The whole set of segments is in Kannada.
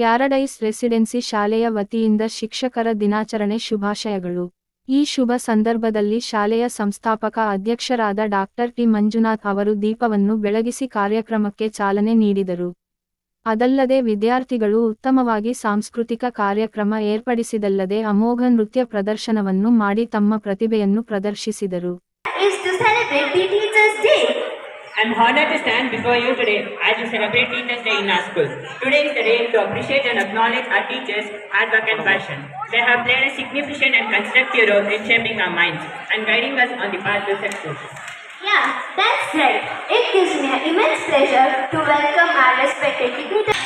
ಪ್ಯಾರಡೈಸ್ ರೆಸಿಡೆನ್ಸಿ ಶಾಲೆಯ ವತಿಯಿಂದ ಶಿಕ್ಷಕರ ದಿನಾಚರಣೆ ಶುಭಾಶಯಗಳು. ಈ ಶುಭ ಸಂದರ್ಭದಲ್ಲಿ ಶಾಲೆಯ ಸಂಸ್ಥಾಪಕ ಅಧ್ಯಕ್ಷರಾದ ಡಾಕ್ಟರ್ ಟಿ. ಮಂಜುನಾಥ್ ಅವರು ದೀಪವನ್ನು ಬೆಳಗಿಸಿ ಕಾರ್ಯಕ್ರಮಕ್ಕೆ ಚಾಲನೆ ನೀಡಿದರು. ಅದಲ್ಲದೆ ವಿದ್ಯಾರ್ಥಿಗಳು ಉತ್ತಮವಾಗಿ ಸಾಂಸ್ಕೃತಿಕ ಕಾರ್ಯಕ್ರಮ ಏರ್ಪಡಿಸಿದಲ್ಲದೆ ಅಮೋಘ ನೃತ್ಯ ಪ್ರದರ್ಶನವನ್ನು ಮಾಡಿ ತಮ್ಮ ಪ್ರತಿಭೆಯನ್ನು ಪ್ರದರ್ಶಿಸಿದರು. I'm honored to stand before you today as we celebrate Teachers' Day in our school. Today is the day to appreciate and acknowledge our teachers' hard work and passion. They have played a significant and constructive role in shaping our minds and guiding us on the path to success. Yeah, that's right. It gives me an immense pleasure to welcome our respected dignitaries.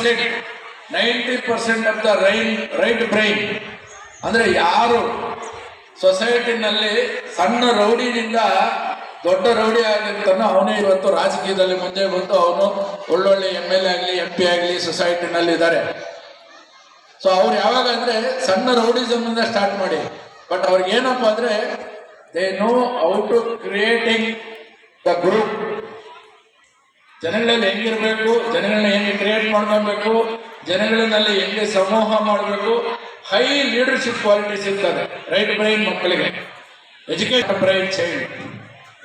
Percent ninety percent of the rain right brain ಅಂದರೆ ಯಾರು ಸೊಸೈಟಿನಲ್ಲಿ ಸಣ್ಣ ರೌಡಿನಿಂದ ದೊಡ್ಡ ರೌಡಿ ಆಗಿರ್ತಾನೋ ಅವನೇ ಇವತ್ತು ರಾಜಕೀಯದಲ್ಲಿ ಮುಂದೆ ಬಂದು ಅವನು ಒಳ್ಳೊಳ್ಳೆ ಎಂ ಎಲ್ ಎ ಆಗಲಿ ಎಂ ಪಿ ಆಗಲಿ ಸೊಸೈಟಿನಲ್ಲಿ ಇದ್ದಾರೆ ಸೊ ಅವ್ರು ಯಾವಾಗ ಅಂದರೆ ಸಣ್ಣ ರೌಡಿಸಮ್ನಿಂದ ಸ್ಟಾರ್ಟ್ ಮಾಡಿ. ಬಟ್ ಅವ್ರಿಗೆ ಏನಪ್ಪ ಅಂದರೆ they know how to creating the group ಜನಗಳಲ್ಲಿ ಹೆಂಗಿರ್ಬೇಕು ಜನಗಳನ್ನ ಹೆಂಗೆ ಕ್ರಿಯೇಟ್ ಮಾಡ್ಕೊಬೇಕು, ಜನಗಳನ್ನಲ್ಲಿ ಹೆಂಗೆ ಸಮೂಹ ಮಾಡಬೇಕು ಹೈ ಲೀಡರ್ಶಿಪ್ ಕ್ವಾಲಿಟೀಸ್ ಇರ್ತದೆ ರೈಟ್ ಬ್ರೈನ್ ಮಕ್ಕಳಿಗೆ. Educate brain child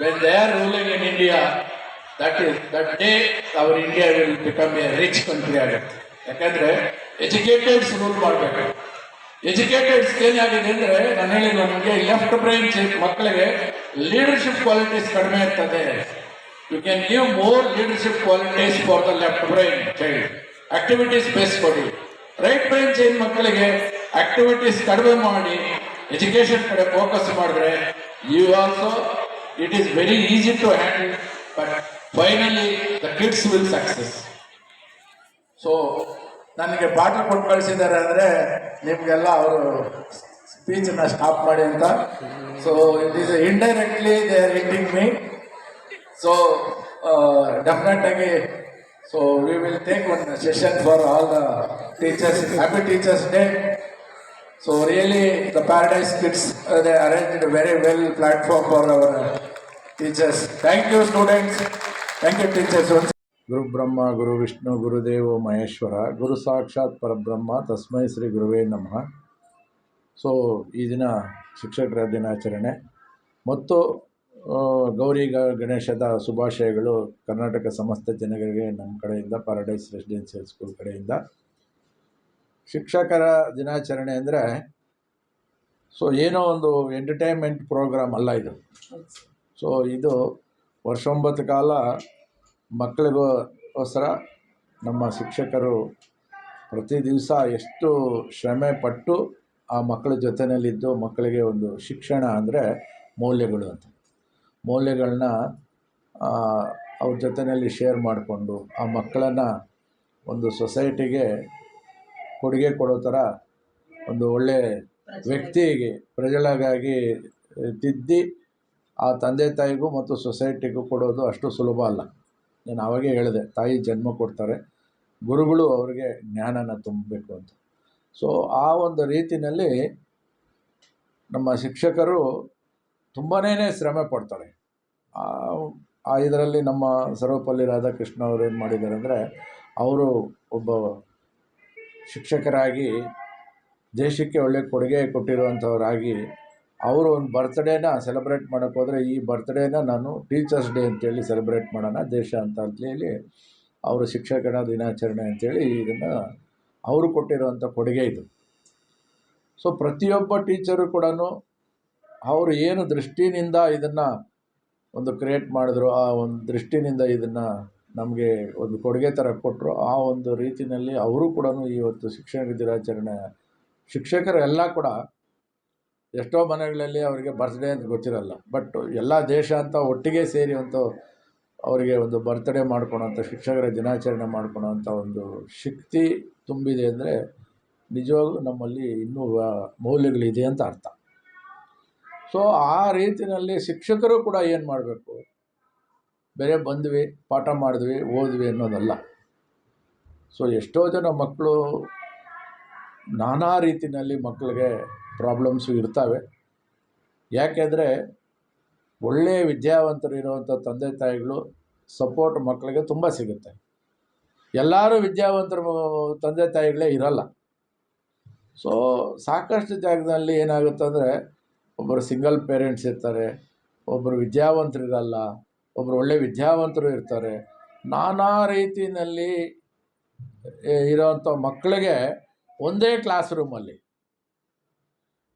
when they are ruling in India that is that day our India will become a rich country ಆಗುತ್ತೆ. ಯಾಕಂದ್ರೆ ಎಜುಕೇಟೆಡ್ಸ್ ರೂಲ್ ಮಾಡಬೇಕು. ಎಜುಕೇಟೆಡ್ಸ್ ಏನಾಗಿದೆ ಅಂದ್ರೆ, ನಾನು ಹೇಳಿದ ನಮಗೆ ಲೆಫ್ಟ್ ಬ್ರೈನ್ ಮಕ್ಕಳಿಗೆ ಲೀಡರ್ಶಿಪ್ ಕ್ವಾಲಿಟೀಸ್ ಕಡಿಮೆ ಇರ್ತದೆ you can give more leadership qualities for the left brain child activities base ಕೊಡಿ ರೈಟ್ ಬ್ರೈನ್ ಚೈನ್ ಮಕ್ಕಳಿಗೆ ಆಕ್ಟಿವಿಟೀಸ್ ಕಡಿಮೆ ಮಾಡಿ ಎಜುಕೇಶನ್ ಕಡೆ ಫೋಕಸ್ ಮಾಡಿದ್ರೆ you also it is very easy to handle but finally the kids will success so ನನಗೆ ಪಾಠ ಕೊಟ್ಟು ಕಳಿಸಿದ್ದಾರೆ ಅಂದರೆ, ನಿಮಗೆಲ್ಲ ಅವರು ಸ್ಪೀಚನ್ನ ಸ್ಟಾಪ್ ಮಾಡಿ ಅಂತ. So it is indirectly they are hinting me so definite ಆಗಿ so we will take one session for all the teachers happy teachers day so really the paradise kids they arranged very well platform for our teachers thank you students thank you teachers ಗುರು ಬ್ರಹ್ಮ ಗುರು ವಿಷ್ಣು ಗುರುದೇವ ಮಹೇಶ್ವರ ಗುರು ಸಾಕ್ಷಾತ್ ಪರಬ್ರಹ್ಮ ತಸ್ಮೈ ಶ್ರೀ ಗುರುವೇ ನಮಃ ಸೊ ಈ ದಿನ ಶಿಕ್ಷಕರ ದಿನಾಚರಣೆ. ಮತ್ತು ಗೌರಿ ಗಣೇಶದ ಶುಭಾಶಯಗಳು ಕರ್ನಾಟಕ ಸಮಸ್ತ ಜನಗಳಿಗೆ ನಮ್ಮ ಕಡೆಯಿಂದ ಪ್ಯಾರಡೈಸ್ ರೆಸಿಡೆನ್ಸಿಯಲ್ ಸ್ಕೂಲ್ ಕಡೆಯಿಂದ. ಶಿಕ್ಷಕರ ದಿನಾಚರಣೆ ಅಂದರೆ ಸೊ ಏನೋ ಒಂದು ಎಂಟರ್ಟೈನ್ಮೆಂಟ್ ಪ್ರೋಗ್ರಾಮ್ ಅಲ್ಲ ಇದು. ಸೊ ಇದು ವರ್ಷೊಂಬತ್ತು ಕಾಲ ಮಕ್ಕಳಿಗೋಸ್ಕರ ನಮ್ಮ ಶಿಕ್ಷಕರು ಪ್ರತಿ ದಿವಸ ಎಷ್ಟು ಶ್ರಮೆ ಪಟ್ಟು ಆ ಮಕ್ಕಳ ಜೊತೆಯಲ್ಲಿದ್ದು ಮಕ್ಕಳಿಗೆ ಒಂದು ಶಿಕ್ಷಣ ಅಂದರೆ ಮೌಲ್ಯಗಳು ಅಂತ. ಮೌಲ್ಯಗಳನ್ನ ಅವ್ರ ಜೊತೆಯಲ್ಲಿ ಶೇರ್ ಮಾಡಿಕೊಂಡು, ಆ ಮಕ್ಕಳನ್ನು ಒಂದು ಸೊಸೈಟಿಗೆ ಕೊಡುಗೆ ಕೊಡೋ ಥರ ಒಂದು ಒಳ್ಳೆ ವ್ಯಕ್ತಿಗೆ ಪ್ರಜೆಗಳಿಗಾಗಿ ತಿದ್ದಿ, ಆ ತಂದೆ ತಾಯಿಗೂ ಮತ್ತು ಸೊಸೈಟಿಗೂ ಕೊಡೋದು ಅಷ್ಟು ಸುಲಭ ಅಲ್ಲ. ನಾನು ಅವಾಗೇ ಹೇಳಿದೆ, ತಾಯಿ ಜನ್ಮ ಕೊಡ್ತಾರೆ, ಗುರುಗಳು ಅವರಿಗೆ ಜ್ಞಾನನ ತುಂಬಬೇಕು ಅಂತ. ಸೊ ಆ ಒಂದು ರೀತಿಯಲ್ಲಿ ನಮ್ಮ ಶಿಕ್ಷಕರು ತುಂಬಾ ಶ್ರಮ ಪಡ್ತಾರೆ. ಆ ಇದರಲ್ಲಿ ನಮ್ಮ ಸರ್ವಪಲ್ಲಿ ರಾಧಾಕೃಷ್ಣ ಅವರು ಏನು ಮಾಡಿದ್ದಾರೆ ಅಂದರೆ, ಅವರು ಒಬ್ಬ ಶಿಕ್ಷಕರಾಗಿ ದೇಶಕ್ಕೆ ಒಳ್ಳೆ ಕೊಡುಗೆ ಕೊಟ್ಟಿರುವಂಥವರಾಗಿ ಅವರು ಒಂದು ಬರ್ತ್ಡೇನ ಸೆಲೆಬ್ರೇಟ್ ಮಾಡೋಕ್ಕೆ ಹೋದರೆ, ಈ ಬರ್ತ್ಡೇನ ನಾನು ಟೀಚರ್ಸ್ ಡೇ ಅಂತೇಳಿ ಸೆಲೆಬ್ರೇಟ್ ಮಾಡೋಣ, ದೇಶ ಅಂತ ಅಂತೇಳಿ ಅವರು ಶಿಕ್ಷಕರ ದಿನಾಚರಣೆ ಅಂತೇಳಿ ಇದನ್ನು ಅವರು ಕೊಟ್ಟಿರುವಂಥ ಕೊಡುಗೆ ಇದು. ಸೊ ಪ್ರತಿಯೊಬ್ಬ ಟೀಚರು ಕೂಡ ಅವರು ಏನು ದೃಷ್ಟಿನಿಂದ ಇದನ್ನು ಒಂದು ಕ್ರಿಯೇಟ್ ಮಾಡಿದ್ರು, ಆ ಒಂದು ದೃಷ್ಟಿನಿಂದ ಇದನ್ನು ನಮಗೆ ಒಂದು ಕೊಡುಗೆ ಥರ ಕೊಟ್ಟರು ಆ ಒಂದು ರೀತಿಯಲ್ಲಿ ಅವರು ಕೂಡ ಇವತ್ತು ಶಿಕ್ಷಣ ದಿನಾಚರಣೆ ಶಿಕ್ಷಕರೆಲ್ಲ ಕೂಡ ಎಷ್ಟೋ ಮನೆಗಳಲ್ಲಿ ಅವರಿಗೆ ಬರ್ತ್ಡೇ ಅಂತ ಗೊತ್ತಿರಲ್ಲ ಬಟ್ ಎಲ್ಲ ದೇಶ ಅಂತ ಒಟ್ಟಿಗೆ ಸೇರಿ ಅಂತ ಅವರಿಗೆ ಒಂದು ಬರ್ತ್ಡೇ ಮಾಡ್ಕೊಳೋಂಥ ಶಿಕ್ಷಕರ ದಿನಾಚರಣೆ ಮಾಡ್ಕೊಳೋಂಥ ಒಂದು ಶಕ್ತಿ ತುಂಬಿದೆ ಅಂದರೆ ನಿಜವಾಗ್ಲೂ ನಮ್ಮಲ್ಲಿ ಇನ್ನೂ ಮೌಲ್ಯಗಳಿದೆ ಅಂತ ಅರ್ಥ. ಸೊ ಆ ರೀತಿಯಲ್ಲಿ ಶಿಕ್ಷಕರು ಕೂಡ ಏನು ಮಾಡಬೇಕು? ಬೇರೆ ಬಂದ್ವಿ, ಪಾಠ ಮಾಡಿದ್ವಿ, ಓದ್ವಿ ಅನ್ನೋದಲ್ಲ. ಸೊ ಎಷ್ಟೋ ಜನ ಮಕ್ಕಳು ನಾನಾ ರೀತಿಯಲ್ಲಿ ಮಕ್ಕಳಿಗೆ ಪ್ರಾಬ್ಲಮ್ಸು ಇರ್ತವೆ. ಯಾಕೆಂದರೆ ಒಳ್ಳೆಯ ವಿದ್ಯಾವಂತರು ಇರುವಂಥ ತಂದೆ ತಾಯಿಗಳು ಸಪೋರ್ಟ್ ಮಕ್ಕಳಿಗೆ ತುಂಬ ಸಿಗುತ್ತೆ. ಎಲ್ಲರೂ ವಿದ್ಯಾವಂತರು ತಂದೆ ತಾಯಿಗಳೇ ಇರಲ್ಲ. ಸೊ ಸಾಕಷ್ಟು ಜಾಗದಲ್ಲಿ ಏನಾಗುತ್ತೆ ಅಂದರೆ ಒಬ್ಬರು ಸಿಂಗಲ್ ಪೇರೆಂಟ್ಸ್ ಇರ್ತಾರೆ, ಒಬ್ಬರು ವಿದ್ಯಾವಂತರು ಇರಲ್ಲ ಒಬ್ಬರು ಒಳ್ಳೆ ವಿದ್ಯಾವಂತರು ಇರ್ತಾರೆ. ನಾನಾ ರೀತಿಯಲ್ಲಿ ಇರೋವಂಥ ಮಕ್ಕಳಿಗೆ ಒಂದೇ ಕ್ಲಾಸ್ ರೂಮಲ್ಲಿ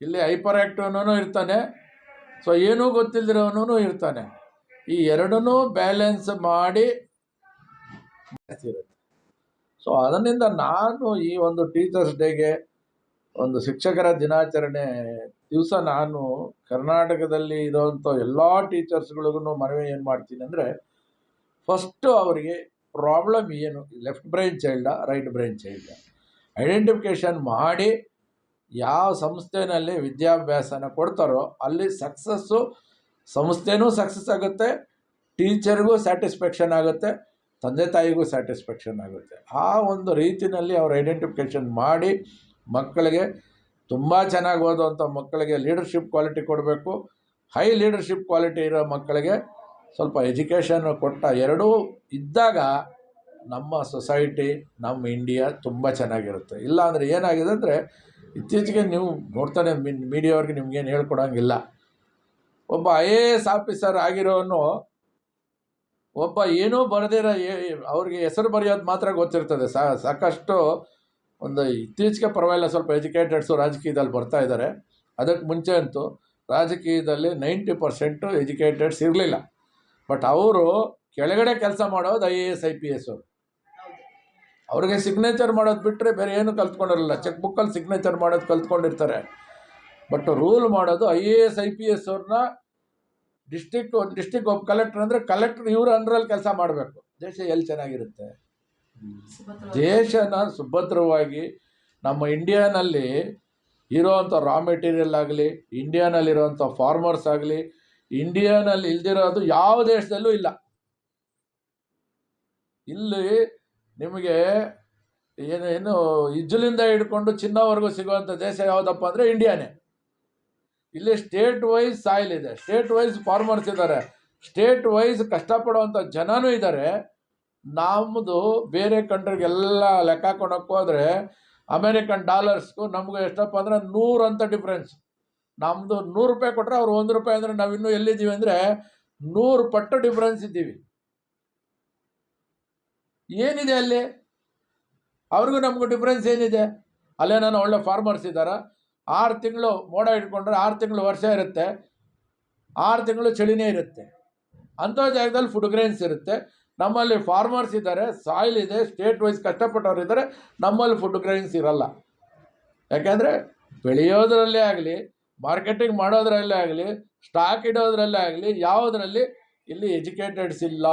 ಇಲ್ಲಿ ಹೈಪರ್ ಆ್ಯಕ್ಟಿವ್ನೂ ಇರ್ತಾನೆ ಸೊ ಏನೂ ಗೊತ್ತಿಲ್ಲದಿರೋನು ಇರ್ತಾನೆ. ಈ ಎರಡನ್ನೂ ಬ್ಯಾಲೆನ್ಸ್ ಮಾಡಿ ಸೊ ಅದರಿಂದ ನಾನು ಈ ಒಂದು ಟೀಚರ್ಸ್ ಡೇಗೆ ಒಂದು ಶಿಕ್ಷಕರ ದಿನಾಚರಣೆ ದಿವಸ ನಾನು ಕರ್ನಾಟಕದಲ್ಲಿ ಇರೋವಂಥ ಎಲ್ಲ ಟೀಚರ್ಸ್ಗಳಿಗೂ ಮನವಿ ಏನು ಮಾಡ್ತೀನಿ ಅಂದರೆ ಫಸ್ಟು ಅವರಿಗೆ ಪ್ರಾಬ್ಲಮ್ ಏನು left brain child right brain child identification ಮಾಡಿ ಯಾವ ಸಂಸ್ಥೆನಲ್ಲಿ ವಿದ್ಯಾಭ್ಯಾಸನ ಕೊಡ್ತಾರೋ ಅಲ್ಲಿ ಸಕ್ಸಸ್ಸು ಸಂಸ್ಥೆನೂ ಸಕ್ಸಸ್ ಆಗುತ್ತೆ ಟೀಚರ್ಗೂ ಸ್ಯಾಟಿಸ್ಫ್ಯಾಕ್ಷನ್ ಆಗುತ್ತೆ, ತಂದೆ ತಾಯಿಗೂ ಸ್ಯಾಟಿಸ್ಫ್ಯಾಕ್ಷನ್ ಆಗುತ್ತೆ. ಆ ಒಂದು ರೀತಿಯಲ್ಲಿ ಅವ್ರ ಐಡೆಂಟಿಫಿಕೇಷನ್ ಮಾಡಿ ಮಕ್ಕಳಿಗೆ ತುಂಬ ಚೆನ್ನಾಗಿ ಓದುವಂಥ ಮಕ್ಕಳಿಗೆ ಲೀಡರ್ಶಿಪ್ ಕ್ವಾಲಿಟಿ ಕೊಡಬೇಕು. ಹೈ ಲೀಡರ್ಶಿಪ್ ಕ್ವಾಲಿಟಿ ಇರೋ ಮಕ್ಕಳಿಗೆ ಸ್ವಲ್ಪ ಎಜುಕೇಷನ್ ಕೊಟ್ಟ ಎರಡೂ ಇದ್ದಾಗ ನಮ್ಮ ಸೊಸೈಟಿ ನಮ್ಮ ಇಂಡಿಯಾ ತುಂಬ ಚೆನ್ನಾಗಿರುತ್ತೆ. ಇಲ್ಲ ಅಂದರೆ ಏನಾಗಿದೆ ಅಂದರೆ ಇತ್ತೀಚೆಗೆ ನೀವು ನೋಡ್ತಾನೆ ಮೀಡಿಯಾವ್ರಿಗೆ ನಿಮ್ಗೇನು ಹೇಳ್ಕೊಡೋಂಗಿಲ್ಲ. ಒಬ್ಬ ಐ ಎ ಎಸ್ ಆಫೀಸರ್ ಆಗಿರೋನು ಒಬ್ಬ ಏನೂ ಬರೆದಿರೋ ಅವ್ರಿಗೆ ಹೆಸರು ಬರೆಯೋದು ಮಾತ್ರ ಗೊತ್ತಿರ್ತದೆ. ಸಾಕಷ್ಟು ಒಂದು ಇತ್ತೀಚೆಗೆ ಪರವಾಗಿಲ್ಲ, ಸ್ವಲ್ಪ ಎಜುಕೇಟೆಡ್ಸು ರಾಜಕೀಯದಲ್ಲಿ ಬರ್ತಾ ಇದ್ದಾರೆ. ಅದಕ್ಕೆ ಮುಂಚೆ ಅಂತೂ ರಾಜಕೀಯದಲ್ಲಿ ನೈಂಟಿ ಪರ್ಸೆಂಟು ಎಜುಕೇಟೆಡ್ಸ್ ಇರಲಿಲ್ಲ. ಬಟ್ ಅವರು ಕೆಳಗಡೆ ಕೆಲಸ ಮಾಡೋದು I A S, I P S ಅವರು. ಅವ್ರಿಗೆ ಸಿಗ್ನೇಚರ್ ಮಾಡೋದು ಬಿಟ್ಟರೆ ಬೇರೆ ಏನು ಕಲ್ತ್ಕೊಂಡಿರಲಿಲ್ಲ. ಚೆಕ್ ಬುಕ್ಕಲ್ಲಿ ಸಿಗ್ನೇಚರ್ ಮಾಡೋದು ಕಲ್ತ್ಕೊಂಡಿರ್ತಾರೆ. ಬಟ್ ರೂಲ್ ಮಾಡೋದು I A S, I P S ಅವ್ರನ್ನ ಡಿಸ್ಟಿಕ್ ಡಿಸ್ಟಿಕ್ ಒಬ್ಬ ಕಲೆಕ್ಟರ್ ಅಂದರೆ ಕಲೆಕ್ಟರ್ ಇವ್ರ ಅಂಡ್ರಲ್ಲಿ ಕೆಲಸ ಮಾಡಬೇಕು. ದೇಶ ಎಲ್ಲಿ ಚೆನ್ನಾಗಿರುತ್ತೆ? ದೇಶನ ಸುಭದ್ರವಾಗಿ ನಮ್ಮ ಇಂಡಿಯಾನಲ್ಲಿ ಇರೋವಂಥ ರಾ ಮೆಟೀರಿಯಲ್ ಆಗಲಿ, ಇಂಡಿಯಾನಲ್ಲಿರೋವಂಥ ಫಾರ್ಮರ್ಸ್ ಆಗಲಿ, ಇಂಡಿಯಾನಲ್ಲಿ ಇಲ್ದಿರೋದು ಯಾವ ದೇಶದಲ್ಲೂ ಇಲ್ಲ. ಇಲ್ಲಿ ನಿಮಗೆ ಏನು ಏನು ಇಜ್ಜಲಿಂದ ಹಿಡ್ಕೊಂಡು ಚಿನ್ನವರೆಗೂ ಸಿಗುವಂಥ ದೇಶ ಯಾವುದಪ್ಪ ಅಂದರೆ ಇಂಡಿಯಾನೇ. ಇಲ್ಲಿ ಸ್ಟೇಟ್ ವೈಸ್ ಸಾಯಿಲ್ ಇದೆ. ಸ್ಟೇಟ್ ವೈಸ್ ಫಾರ್ಮರ್ಸ್ ಇದ್ದಾರೆ. ಸ್ಟೇಟ್ ವೈಸ್ ಕಷ್ಟಪಡುವಂಥ ಜನನೂ ಇದ್ದಾರೆ. ನಮ್ಮದು ಬೇರೆ ಕಂಟ್ರಿಗೆಲ್ಲ ಲೆಕ್ಕ ಹಾಕೊಳಕ್ಕೆ ಹೋದರೆ ಅಮೇರಿಕನ್ ಡಾಲರ್ಸ್ಗೂ ನಮಗೂ ಎಷ್ಟಪ್ಪ ಅಂದರೆ ನೂರು ಅಂತ ಡಿಫ್ರೆನ್ಸ್. ನಮ್ಮದು ನೂರು ರೂಪಾಯಿ ಕೊಟ್ಟರೆ ಅವ್ರು ಒಂದು ರೂಪಾಯಿ ಅಂದರೆ ನಾವು ಇನ್ನೂ ಎಲ್ಲಿದ್ದೀವಿ ಅಂದರೆ ನೂರು ಪಟ್ಟು ಡಿಫ್ರೆನ್ಸ್ ಇದ್ದೀವಿ. ಏನಿದೆ ಅಲ್ಲಿ? ಅವ್ರಿಗೂ ನಮಗೂ ಡಿಫ್ರೆನ್ಸ್ ಏನಿದೆ? ಅಲ್ಲೇನಾನ ಒಳ್ಳೆ ಫಾರ್ಮರ್ಸ್ ಇದ್ದಾರಾ? ಆರು ತಿಂಗಳು ಮೋಡ ಇಟ್ಕೊಂಡ್ರೆ ಆರು ತಿಂಗಳು ವರ್ಷ ಇರುತ್ತೆ. ಆರು ತಿಂಗಳು ಚಳಿನೇ ಇರುತ್ತೆ. ಅಂಥ ಜಾಗದಲ್ಲಿ ಫುಡ್ ಗ್ರೈನ್ಸ್ ಇರುತ್ತೆ. ನಮ್ಮಲ್ಲಿ ಫಾರ್ಮರ್ಸ್ ಇದ್ದಾರೆ ಸಾಯಿಲ್ ಇದೆ ಸ್ಟೇಟ್ ವೈಸ್ ಕಷ್ಟಪಟ್ಟವ್ರು ಇದ್ದಾರೆ, ನಮ್ಮಲ್ಲಿ ಫುಡ್ ಗ್ರೈನ್ಸ್ ಇರಲ್ಲ. ಯಾಕೆಂದರೆ ಬೆಳೆಯೋದ್ರಲ್ಲೇ ಆಗಲಿ ಮಾರ್ಕೆಟಿಂಗ್ ಮಾಡೋದ್ರಲ್ಲೇ ಆಗಲಿ ಸ್ಟಾಕ್ ಇಡೋದ್ರಲ್ಲೇ ಆಗಲಿ, ಯಾವುದರಲ್ಲಿ ಇಲ್ಲಿ ಎಜುಕೇಟೆಡ್ಸ್ ಇಲ್ಲ.